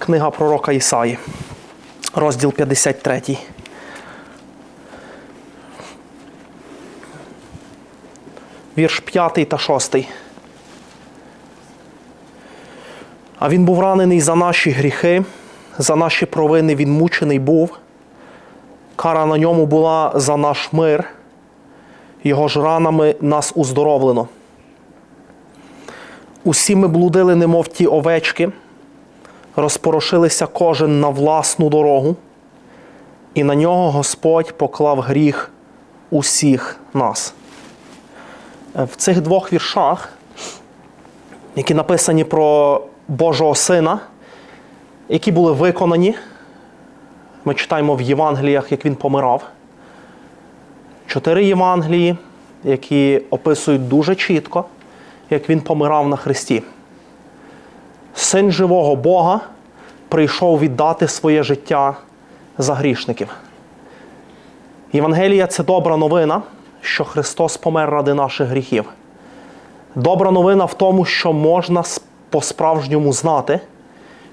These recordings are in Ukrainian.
Книга пророка Ісаї, розділ 53. Вірш 5 та 6. А він був ранений за наші гріхи, за наші провини він мучений був. Кара на ньому була за наш мир, його ж ранами нас уздоровлено. Усі ми блудили, немов ті овечки, розпорошилися кожен на власну дорогу, і на нього Господь поклав гріх усіх нас. В цих двох віршах, які написані про Божого Сина, які були виконані, ми читаємо в Євангеліях, як він помирав. Чотири Євангелії, які описують дуже чітко, як він помирав на Христі. Син живого Бога прийшов віддати своє життя за грішників. Євангелія це добра новина, що Христос помер ради наших гріхів. Добра новина в тому, що можна по-справжньому знати,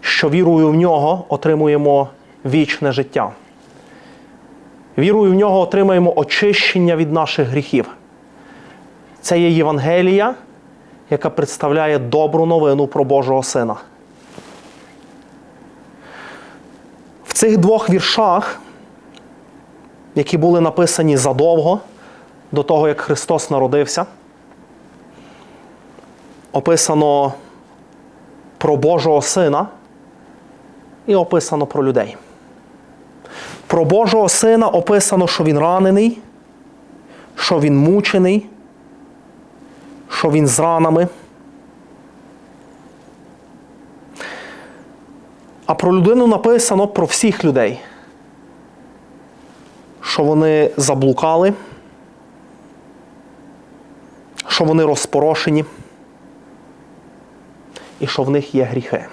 що вірою в нього отримуємо вічне життя. Вірою в нього отримаємо очищення від наших гріхів. Це є Євангелія, яка представляє добру новину про Божого Сина. В цих двох віршах, які були написані задовго до того, як Христос народився, описано про Божого Сина і описано про людей. Про Божого Сина описано, що він ранений, що він мучений, що він з ранами. А про людину написано про всіх людей, що вони заблукали, що вони розпорошені і що в них є гріхи.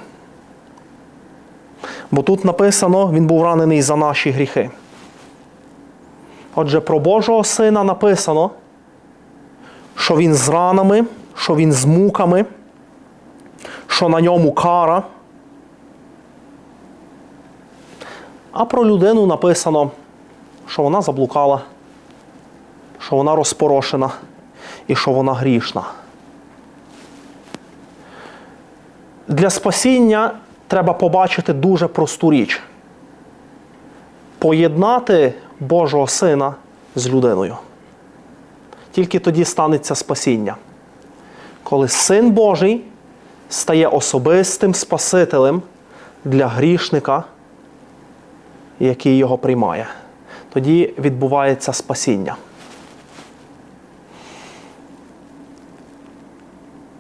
Бо тут написано, він був ранений за наші гріхи. Отже, про Божого Сина написано, що він з ранами, що він з муками, що на ньому кара. А про людину написано, що вона заблукала, що вона розпорошена і що вона грішна. Для спасіння треба побачити дуже просту річ: поєднати Божого Сина з людиною. Тільки тоді станеться спасіння. Коли Син Божий стає особистим Спасителем для грішника, який його приймає, тоді відбувається спасіння.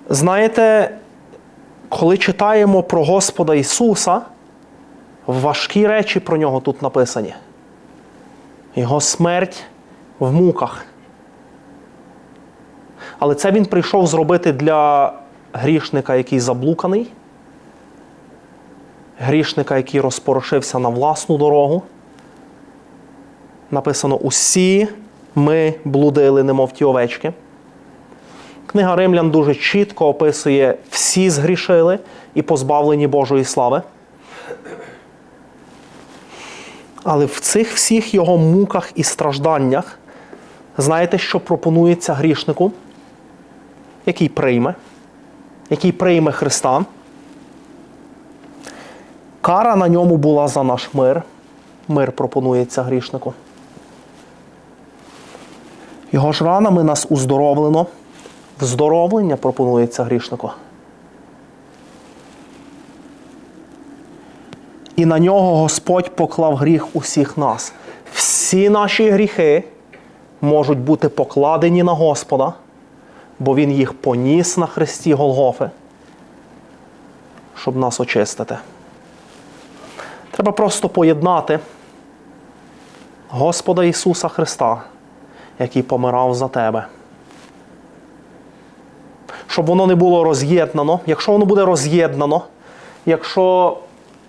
Знаєте, коли читаємо про Господа Ісуса, важкі речі про нього тут написані. Його смерть в муках. Але це він прийшов зробити для грішника, який заблуканий, грішника, який розпорошився на власну дорогу. Написано: усі ми блудили, немов ті овечки. Книга Римлян дуже чітко описує, всі згрішили і позбавлені Божої слави. Але в цих всіх його муках і стражданнях, знаєте, що пропонується грішнику, який прийме, який прийме Христа. Кара на ньому була за наш мир. Мир пропонується грішнику. Його ж ранами нас уздоровлено. Вздоровлення пропонується грішнику. І на нього Господь поклав гріх усіх нас. Всі наші гріхи можуть бути покладені на Господа, бо Він їх поніс на хресті Голгофи, щоб нас очистити. Треба просто поєднати Господа Ісуса Христа, який помирав за тебе щоб воно не було роз'єднано. Якщо воно буде роз'єднано, якщо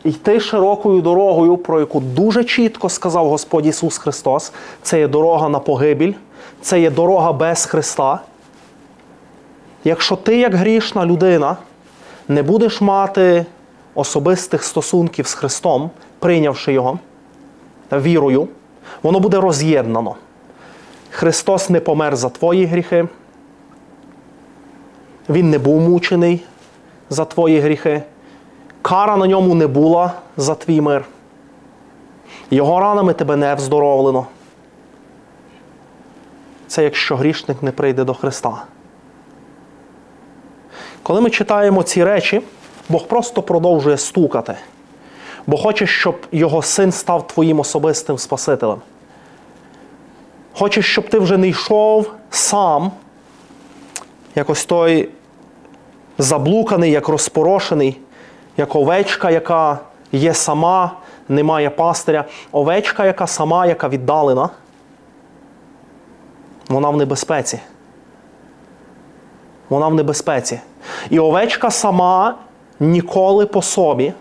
йти широкою дорогою, про яку дуже чітко сказав Господь Ісус Христос, це є дорога на погибіль, це є дорога без Христа. Якщо ти, як грішна людина, не будеш мати особистих стосунків з Христом, прийнявши Його вірою, воно буде роз'єднано. Христос не помер за твої гріхи. Він не був мучений за твої гріхи. Кара на ньому не була за твій мир. Його ранами тебе не вздоровлено. Це якщо грішник не прийде до Христа. Коли ми читаємо ці речі, Бог просто продовжує стукати, бо хоче, щоб його син став твоїм особистим Спасителем. Хоче, щоб ти вже не йшов сам, якось той заблуканий, як розпорошений, як овечка, яка є сама, не має пастиря, овечка, яка сама, яка віддалена, вона в небезпеці. Вона в небезпеці. І овечка сама ніколи по собі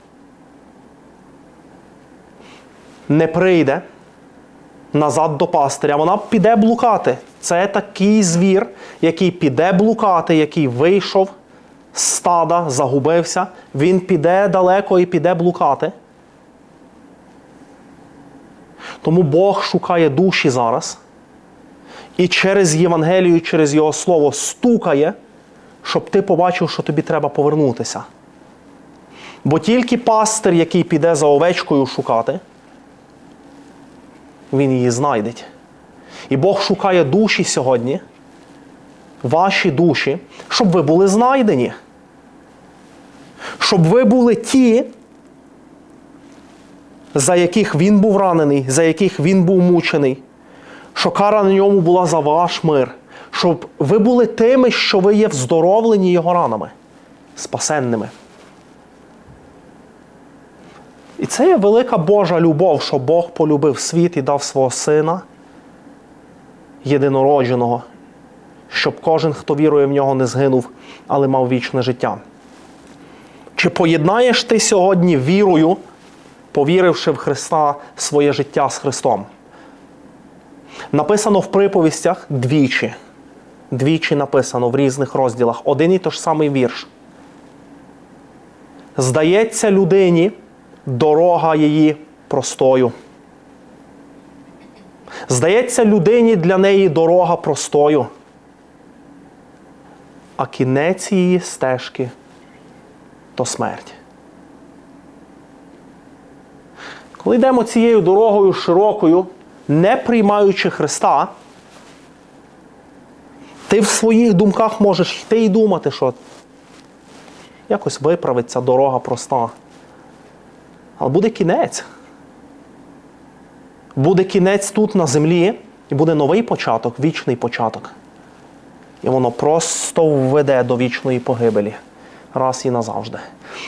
не прийде назад до пастиря. Вона піде блукати. Це такий звір, який піде блукати, який вийшов з стада, загубився. Він піде далеко і піде блукати. Тому Бог шукає душі зараз. І через Євангелію, через Його Слово стукає, щоб ти побачив, що тобі треба повернутися. Бо тільки пастир, який піде за овечкою шукати, він її знайде. І Бог шукає душі сьогодні, ваші душі, щоб ви були знайдені. Щоб ви були ті, за яких він був ранений, за яких він був мучений, що кара на ньому була за ваш мир, щоб ви були тими, що ви є вздоровлені його ранами, спасенними. І це є велика Божа любов, що Бог полюбив світ і дав свого Сина єдинородженого, щоб кожен, хто вірує в нього, не згинув, але мав вічне життя. Чи поєднаєш ти сьогодні вірою, повіривши в Христа своє життя з Христом? Написано в приповістях двічі. Двічі написано в різних розділах. Один і той самий вірш. Здається людині дорога її простою. Здається людині для неї дорога простою. А кінець її стежки то смерть. Коли йдемо цією дорогою широкою, не приймаючи Христа, ти в своїх думках можеш йти і думати, що якось виправиться дорога проста. Але буде кінець. Буде кінець тут на землі, і буде новий початок, вічний початок. І воно просто введе до вічної погибелі раз і назавжди.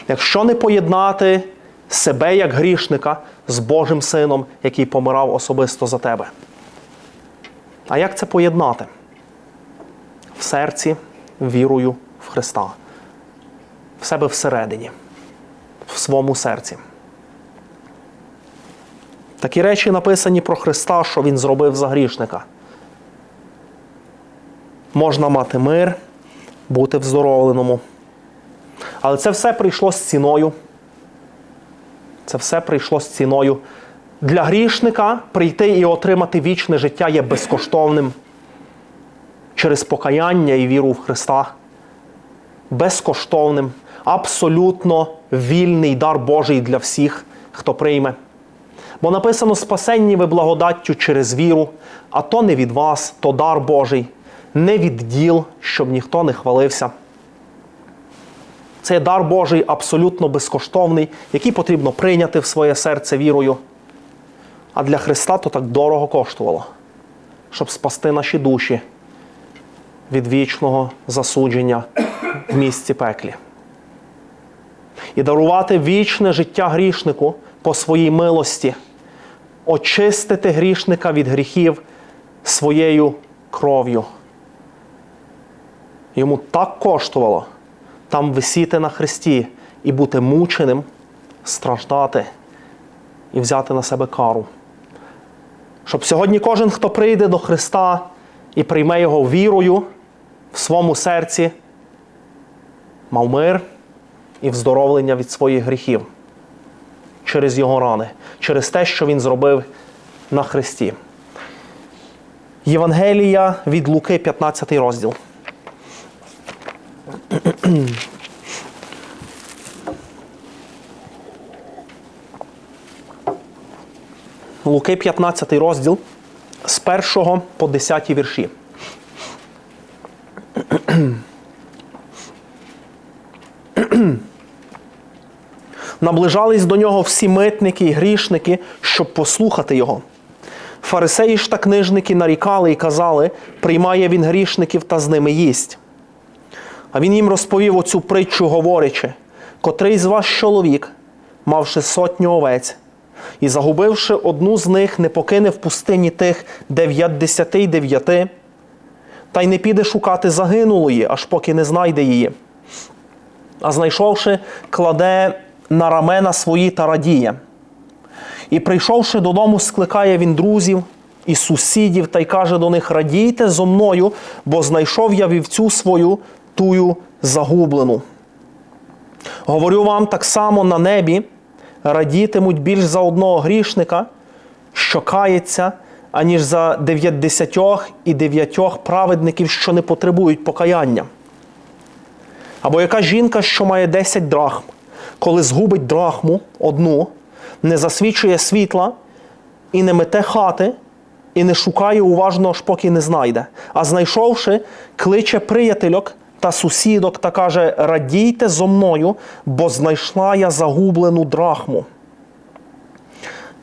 Якщо не поєднати себе як грішника з Божим Сином, який помирав особисто за тебе. А як це поєднати? В серці вірою в Христа, в себе всередині, в своєму серці. Такі речі написані про Христа, що Він зробив за грішника. Можна мати мир, бути вздоровленому. Але це все прийшло з ціною. Це все прийшло з ціною. Для грішника прийти і отримати вічне життя є безкоштовним через покаяння і віру в Христа. Безкоштовним, абсолютно вільний дар Божий для всіх, хто прийме. Бо написано спасенні ви благодаттю через віру, а то не від вас, то дар Божий, не від діл, щоб ніхто не хвалився. Це дар Божий абсолютно безкоштовний, який потрібно прийняти в своє серце вірою. А для Христа то так дорого коштувало, щоб спасти наші душі від вічного засудження в місці пеклі. І дарувати вічне життя грішнику по своїй милості, очистити грішника від гріхів своєю кров'ю. Йому так коштувало там висіти на хресті і бути мученим, страждати і взяти на себе кару. Щоб сьогодні кожен, хто прийде до Христа і прийме Його вірою в своєму серці, мав мир, і вздоровлення від своїх гріхів через його рани, через те, що він зробив на Христі. Євангелія від Луки, 15 розділ. Луки 15 розділ з 1 по 10 вірші. Наближались до нього всі митники і грішники, щоб послухати його. Фарисеї ж та книжники нарікали і казали, приймає він грішників та з ними їсть. А він їм розповів оцю притчу, говорячи, котрий з вас чоловік, мавши сотню овець, і загубивши одну з них, не покине в пустині тих дев'ятдесяти й дев'яти, та й не піде шукати загинулої, аж поки не знайде її. А знайшовши, кладе на рамена свої та радіє. І прийшовши додому, скликає він друзів і сусідів та й каже до них: Радійте зо мною, бо знайшов я вівцю свою тую загублену. Говорю вам так само на небі радітимуть більш за одного грішника, що кається, аніж за дев'ятдесятьох і дев'ятьох праведників, що не потребують покаяння. Або яка жінка, що має 10 драхм, коли згубить драхму одну, не засвічує світла і не мете хати, і не шукає уважно, аж поки не знайде. А знайшовши, кличе приятельок та сусідок та каже: Радійте зо мною, бо знайшла я загублену драхму.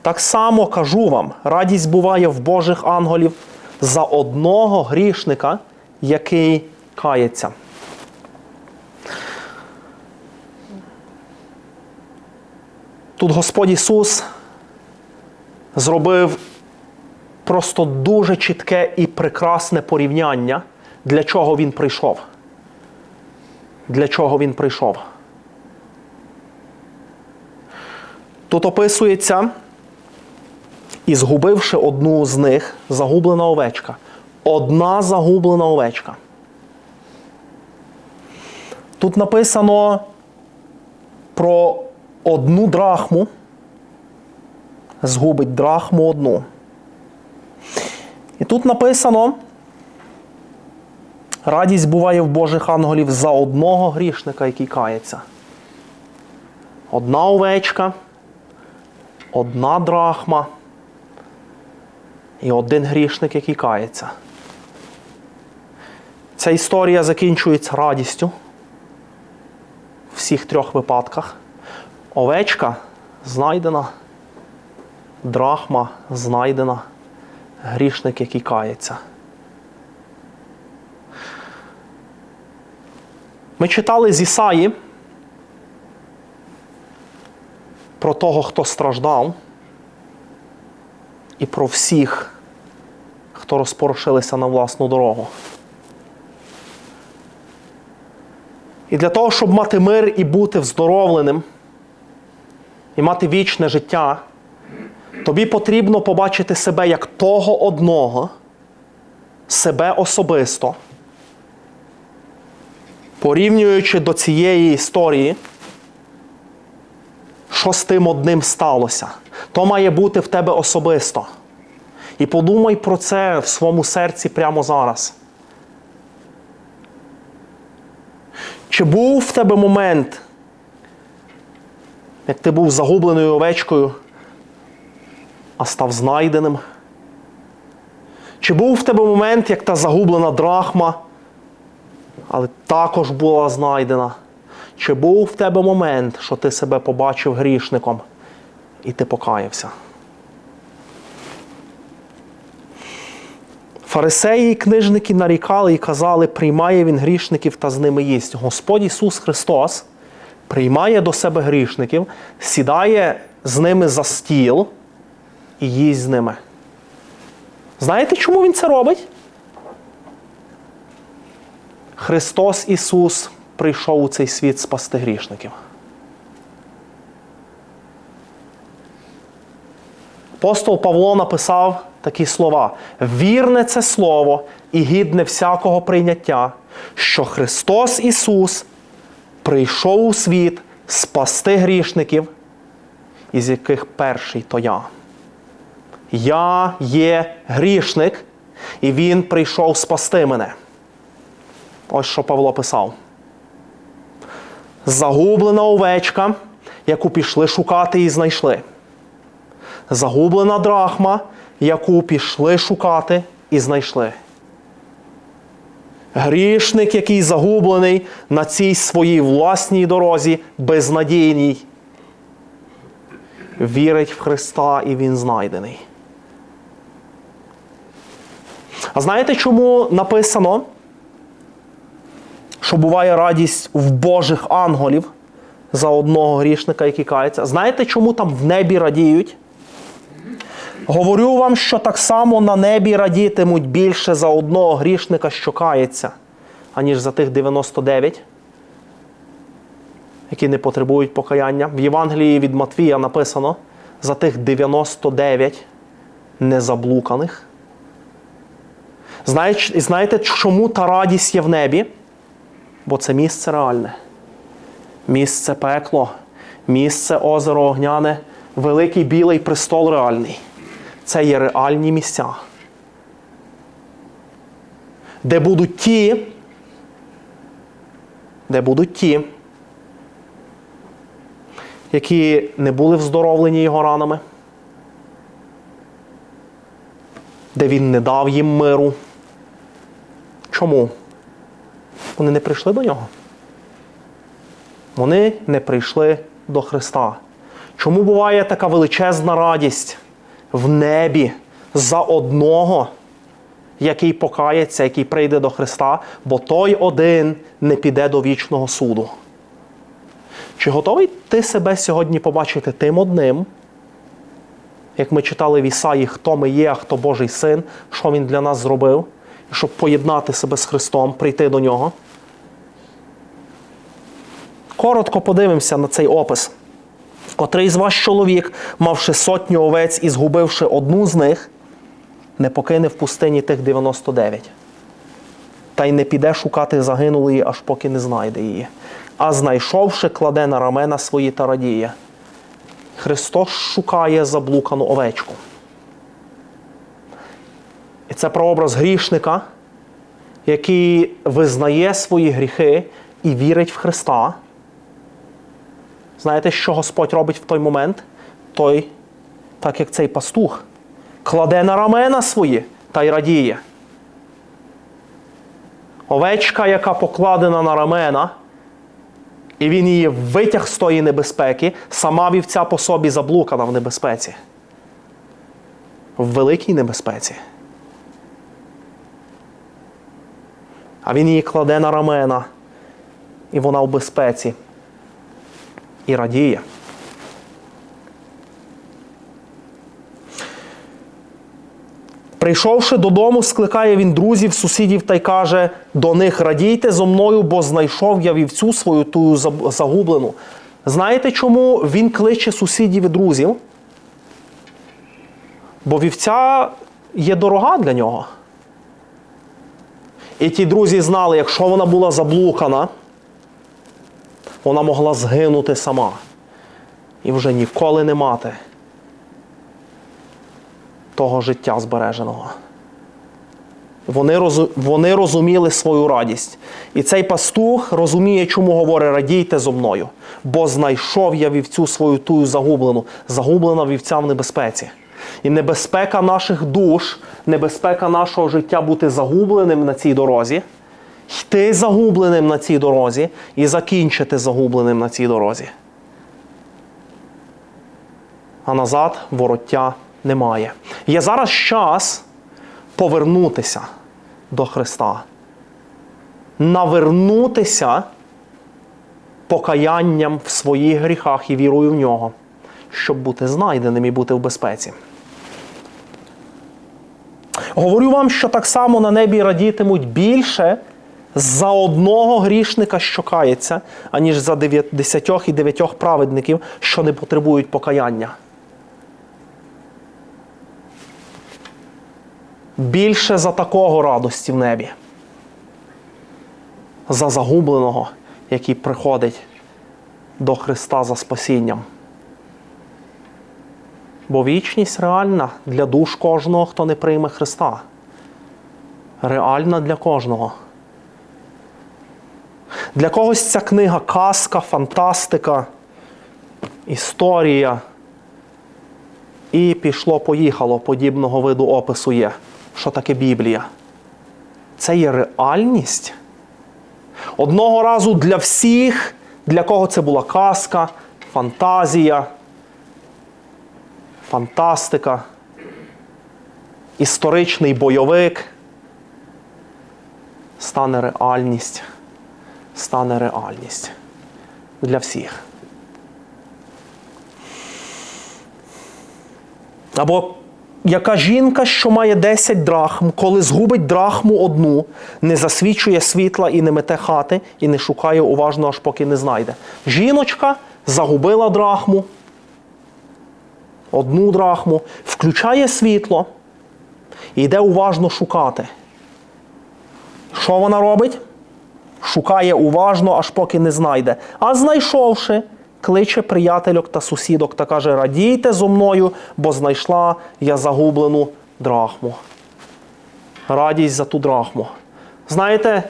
Так само кажу вам, радість буває в Божих ангелів за одного грішника, який кається. Тут Господь Ісус зробив просто дуже чітке і прекрасне порівняння, для чого Він прийшов. Для чого Він прийшов. Тут описується, і згубивши одну з них, загублена овечка. Одна загублена овечка. Тут написано про одну драхму, згубить драхму одну. І тут написано, радість буває в Божих ангелів за одного грішника, який кається. Одна овечка, одна драхма і один грішник, який кається. Ця історія закінчується радістю в всіх трьох випадках. Овечка знайдена, драхма знайдена, грішник, який кається. Ми читали з Ісаї про того, хто страждав, і про всіх, хто розпорошилися на власну дорогу. І для того, щоб мати мир і бути вздоровленим, і мати вічне життя, тобі потрібно побачити себе як того одного, себе особисто, порівнюючи до цієї історії, що з тим одним сталося. То має бути в тебе особисто. І подумай про це в своєму серці прямо зараз. Чи був в тебе момент, як ти був загубленою овечкою, а став знайденим? Чи був в тебе момент, як та загублена драхма, але також була знайдена? Чи був в тебе момент, що ти себе побачив грішником і ти покаявся? Фарисеї і книжники нарікали і казали, приймає він грішників та з ними їсть. Господь Ісус Христос приймає до себе грішників, сідає з ними за стіл і їсть з ними. Знаєте, чому Він це робить? Христос Ісус прийшов у цей світ спасти грішників. Апостол Павло написав такі слова: вірне це слово і гідне всякого прийняття, що Христос Ісус прийшов у світ спасти грішників, із яких перший то я. Я є грішник, і Він прийшов спасти мене. Ось що Павло писав. Загублена овечка, яку пішли шукати і знайшли. Загублена драхма, яку пішли шукати і знайшли. Грішник, який загублений на цій своїй власній дорозі, безнадійній, вірить в Христа і Він знайдений. А знаєте, чому написано, що буває радість в Божих ангелів за одного грішника, який кається? Знаєте, чому там в небі радіють? Говорю вам, що так само на небі радітимуть більше за одного грішника, що кається, аніж за тих 99, які не потребують покаяння. В Євангелії від Матвія написано за тих 99 незаблуканих. Знаєте, чому та радість є в небі? Бо це місце реальне. Місце пекло, місце озеро Огняне, великий білий престол реальний. Це є реальні місця, де будуть ті, де будуть ті, які не були вздоровлені його ранами, де він не дав їм миру. Чому? Вони не прийшли до нього. Вони не прийшли до Христа. Чому буває така величезна радість в небі за одного, який покається, який прийде до Христа, бо той один не піде до вічного суду? Чи готовий ти себе сьогодні побачити тим одним? Як ми читали в Ісаї, хто ми є, а хто Божий син, що Він для нас зробив, щоб поєднати себе з Христом, прийти до Нього? Коротко подивимося на цей опис. Котрий з вас чоловік, мавши сотню овець і згубивши одну з них, не покине в пустині тих 99. Та й не піде шукати загинулої, аж поки не знайде її. А знайшовши, кладе на рамена свої та радіє. Христос шукає заблукану овечку. І це прообраз грішника, який визнає свої гріхи і вірить в Христа. Знаєте, що Господь робить в той момент? Той, так як цей пастух, кладе на рамена свої та й радіє. Овечка, яка покладена на рамена, і він її витяг з тої небезпеки, сама вівця по собі заблукана в небезпеці. В великій небезпеці. А він її кладе на рамена, і вона в безпеці і радіє. Прийшовши додому, скликає він друзів, сусідів та й каже: до них радійте зо мною, бо знайшов я вівцю свою тую загублену. Знаєте, чому він кличе сусідів і друзів? Бо вівця є дорога для нього. І ті друзі знали, якщо вона була заблукана, вона могла згинути сама і вже ніколи не мати того життя збереженого. Вони розу... вони розуміли свою радість. І цей пастух розуміє, чому говорить радійте зо мною, бо знайшов я вівцю свою тую загублену, загублена вівця в небезпеці. І небезпека наших душ, небезпека нашого життя бути загубленим на цій дорозі, йти загубленим на цій дорозі і закінчити загубленим на цій дорозі. А назад вороття немає. Є зараз час повернутися до Христа, навернутися покаянням в своїх гріхах і вірою в нього, щоб бути знайденим і бути в безпеці. Говорю вам, що так само на небі радітимуть більше за одного грішника, що кається, аніж за десятьох і дев'ятьох праведників, що не потребують покаяння. Більше за такого радості в небі. За загубленого, який приходить до Христа за спасінням. Бо вічність реальна для душ кожного, хто не прийме Христа. Реальна для кожного. Для когось ця книга казка, фантастика, історія. І пішло-поїхало, подібного виду опису є. Що таке Біблія? Це є реальність. Одного разу для всіх, для кого це була казка, фантазія, фантастика, історичний бойовик. Стане реальність. Стане реальність для всіх. Або яка жінка, що має 10 драхм, коли згубить драхму одну, не засвічує світла і не мете хати, і не шукає уважно, аж поки не знайде. Жіночка загубила драхму, одну драхму, включає світло і йде уважно шукати. Що вона робить? Шукає уважно, аж поки не знайде. А знайшовши, кличе приятельок та сусідок та каже: Радійте зо мною, бо знайшла я загублену драхму. Радість за ту драхму. Знаєте,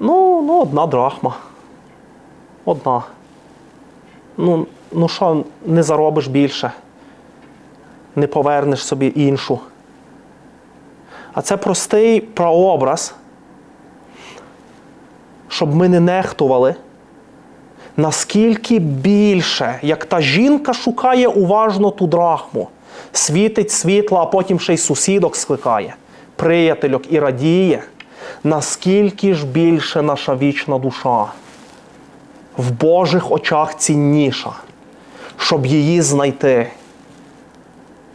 ну, ну одна драхма. Одна. Ну, ну що, не заробиш більше, не повернеш собі іншу. А це простий прообраз, щоб ми не нехтували наскільки більше, як та жінка шукає уважно ту драхму, світить світло, а потім ще й сусідок скликає, приятельок і радіє, наскільки ж більше наша вічна душа в Божих очах цінніша, щоб її знайти,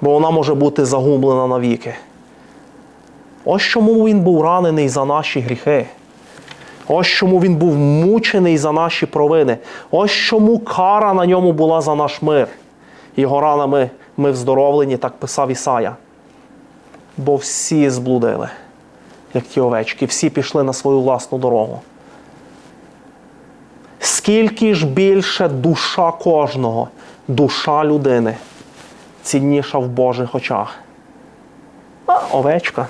бо вона може бути загублена навіки. Ось чому він був ранений за наші гріхи. Ось чому він був мучений за наші провини. Ось чому кара на ньому була за наш мир. Його ранами ми вздоровлені, так писав Ісая. Бо всі зблудили, як ті овечки, всі пішли на свою власну дорогу. Скільки ж більше душа кожного, душа людини цінніша в Божих очах. А овечка.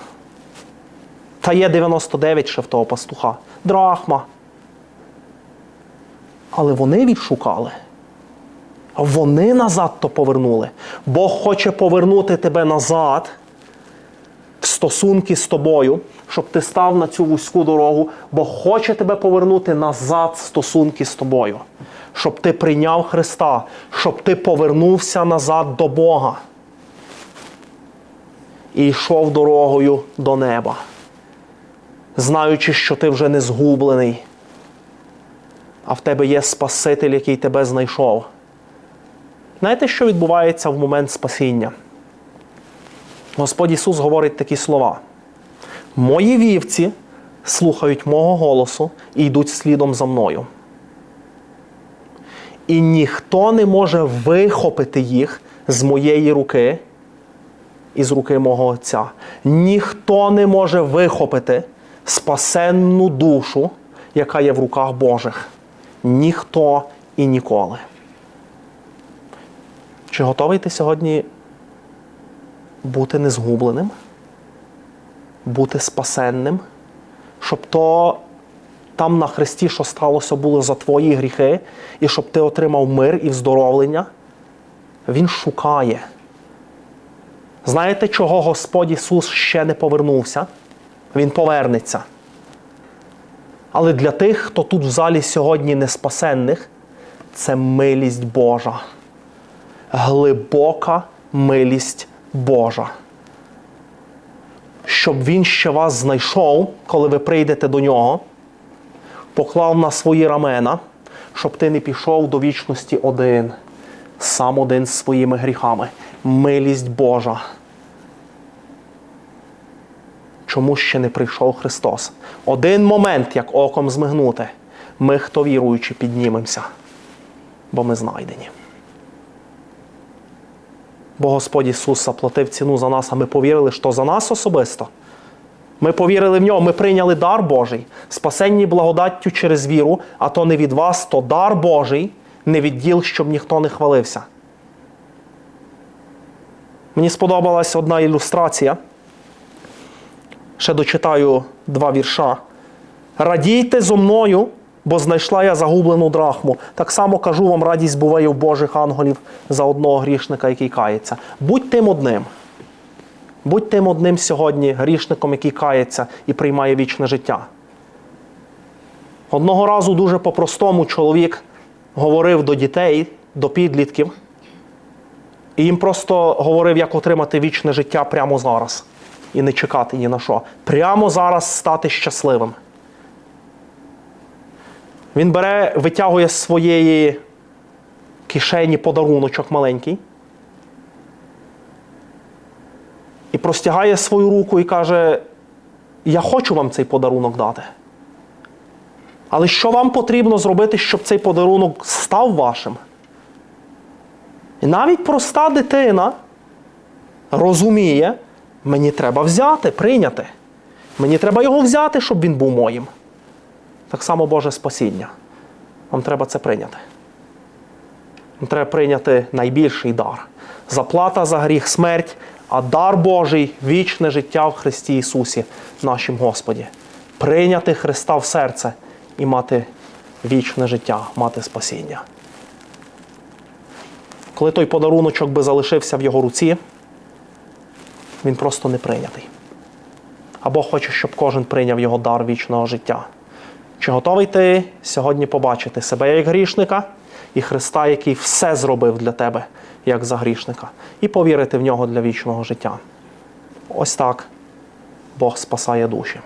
Та є 99 ще в того пастуха. Драхма. Але вони відшукали. Вони назад то повернули. Бог хоче повернути тебе назад стосунки з тобою, щоб ти став на цю вузьку дорогу. Бог хоче тебе повернути назад стосунки з тобою. Щоб ти прийняв Христа, щоб ти повернувся назад до Бога. І йшов дорогою до неба знаючи, що ти вже не згублений, а в тебе є Спаситель, який тебе знайшов. Знаєте, що відбувається в момент спасіння? Господь Ісус говорить такі слова: Мої вівці слухають мого голосу і йдуть слідом за мною. І ніхто не може вихопити їх з моєї руки і з руки мого Отця. Ніхто не може вихопити спасенну душу, яка є в руках Божих. Ніхто і ніколи. Чи готовий ти сьогодні бути незгубленим, бути спасенним, щоб то там на Христі, що сталося, було за твої гріхи, і щоб ти отримав мир і вздоровлення? Він шукає. Знаєте, чого Господь Ісус ще не повернувся? Він повернеться. Але для тих, хто тут в залі сьогодні не спасенних, це милість Божа. Глибока милість Божа. Щоб Він ще вас знайшов, коли ви прийдете до нього, поклав на свої рамена, щоб ти не пішов до вічності один, сам один з своїми гріхами. Милість Божа чому ще не прийшов Христос. Один момент, як оком змигнути, ми, хто віруючи, піднімемося, бо ми знайдені. Бо Господь Ісус заплатив ціну за нас, а ми повірили, що за нас особисто Ми повірили в нього, ми прийняли дар Божий, спасенні благодаттю через віру, а то не від вас, то дар Божий, не від діл, щоб ніхто не хвалився. Мені сподобалась одна ілюстрація. Ще дочитаю два вірша. Радійте зо мною, бо знайшла я загублену драхму. Так само кажу вам, радість буває у Божих ангелів за одного грішника, який кається. Будь тим одним. Будь тим одним сьогодні грішником, який кається і приймає вічне життя. Одного разу дуже по-простому чоловік говорив до дітей, до підлітків, і їм просто говорив, як отримати вічне життя прямо зараз. І не чекати ні на що. Прямо зараз стати щасливим. Він бере, витягує з своєї кишені подаруночок маленький. І простягає свою руку і каже: Я хочу вам цей подарунок дати. Але що вам потрібно зробити, щоб цей подарунок став вашим? І навіть проста дитина розуміє, мені треба взяти, прийняти. Мені треба його взяти, щоб він був моїм. Так само Боже спасіння. Вам треба це прийняти. Вам треба прийняти найбільший дар. Заплата за гріх смерть, а дар Божий вічне життя в Христі Ісусі, нашим Господі. Прийняти Христа в серце і мати вічне життя, мати спасіння. Коли той подаруночок би залишився в його руці, він просто не прийнятий. Або хоче, щоб кожен прийняв його дар вічного життя. Чи готовий ти сьогодні побачити себе як грішника і Христа, який все зробив для тебе, як за грішника, і повірити в нього для вічного життя? Ось так Бог спасає душі.